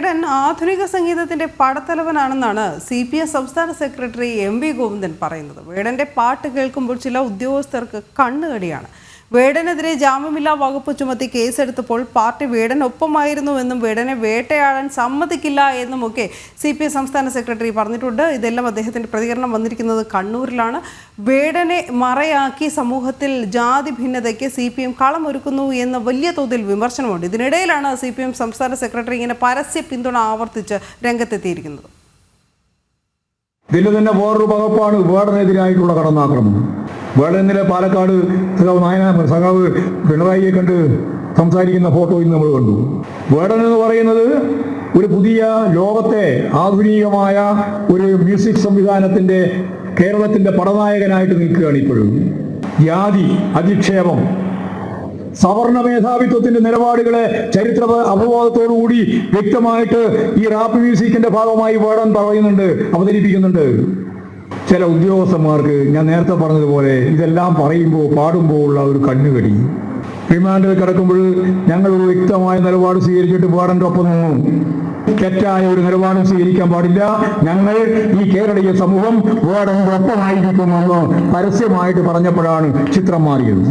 വേടൻ ആധുനിക സംഗീതത്തിന്റെ പടത്തലവനാണെന്നാണ് സി പി എം സംസ്ഥാന സെക്രട്ടറി എം വി ഗോവിന്ദൻ പറയുന്നത്. വേടന്റെ പാട്ട് കേൾക്കുമ്പോൾ ചില ഉദ്യോഗസ്ഥർക്ക് കണ്ണുകടിയാണ്. വേടനെതിരെ ജാമ്യമില്ലാ വകുപ്പ് ചുമത്തി കേസെടുത്തപ്പോൾ പാർട്ടി വേടനൊപ്പമായിരുന്നുവെന്നും വേടനെ വേട്ടയാടാൻ സമ്മതിക്കില്ല എന്നുമൊക്കെ സി പി എം സംസ്ഥാന സെക്രട്ടറി പറഞ്ഞിട്ടുണ്ട്. ഇതെല്ലാം അദ്ദേഹത്തിന്റെ പ്രതികരണം വന്നിരിക്കുന്നത് കണ്ണൂരിലാണ്. വേടനെ മറയാക്കി സമൂഹത്തിൽ ജാതി ഭിന്നതയ്ക്ക് സി പി എം കളമൊരുക്കുന്നു എന്ന വലിയ തോതിൽ വിമർശനമുണ്ട്. ഇതിനിടയിലാണ് സി പി എം സംസ്ഥാന സെക്രട്ടറി ഇങ്ങനെ പരസ്യ പിന്തുണ ആവർത്തിച്ച് രംഗത്തെത്തിയിരിക്കുന്നത്. ഇതിൽ തന്നെ വേറൊരു വകുപ്പാണ് വേടനെതിരായിട്ടുള്ള കടന്നാക്രമണം. വേടനെതിരെ പാലക്കാട് സഖാവ് നായന സഖാവ് പിണറായിയെ കണ്ട് സംസാരിക്കുന്ന ഫോട്ടോ ഇന്ന് നമ്മൾ കണ്ടു. വേടൻ എന്ന് പറയുന്നത് ഒരു പുതിയ ലോകത്തെ ആധുനികമായ ഒരു മ്യൂസിക് സംവിധാനത്തിന്റെ കേരളത്തിന്റെ പടനായകനായിട്ട് നിൽക്കുകയാണ് ഇപ്പോഴും. ജാതി അധിക്ഷേപം സവർണ മേധാവിത്വത്തിന്റെ നിലപാടുകളെ ചരിത്ര അവബോധത്തോടുകൂടി വ്യക്തമായിട്ട് ഈ റാപ്പ് മ്യൂസിക്കിന്റെ ഭാഗമായി വേടൻ പറയുന്നുണ്ട് അവതരിപ്പിക്കുന്നുണ്ട്. ചില ഉദ്യോഗസ്ഥന്മാർക്ക് ഞാൻ നേരത്തെ പറഞ്ഞതുപോലെ ഇതെല്ലാം പറയുമ്പോൾ പാടുമ്പോൾ ഉള്ള ഒരു കണ്ണുകടി. റിമാൻഡിൽ കിടക്കുമ്പോൾ ഞങ്ങൾ ഒരു വ്യക്തമായ നിലപാട് സ്വീകരിച്ചിട്ട് പാടേണ്ട ഒപ്പം നിന്നു. തെറ്റായ ഒരു നിലപാടും സ്വീകരിക്കാൻ പാടില്ല. ഞങ്ങൾ ഈ കേരളീയ സമൂഹം വേറെ ഒപ്പമായിരിക്കുമെന്ന് പരസ്യമായിട്ട് പറഞ്ഞപ്പോഴാണ് ചിത്രം മാറിയത്.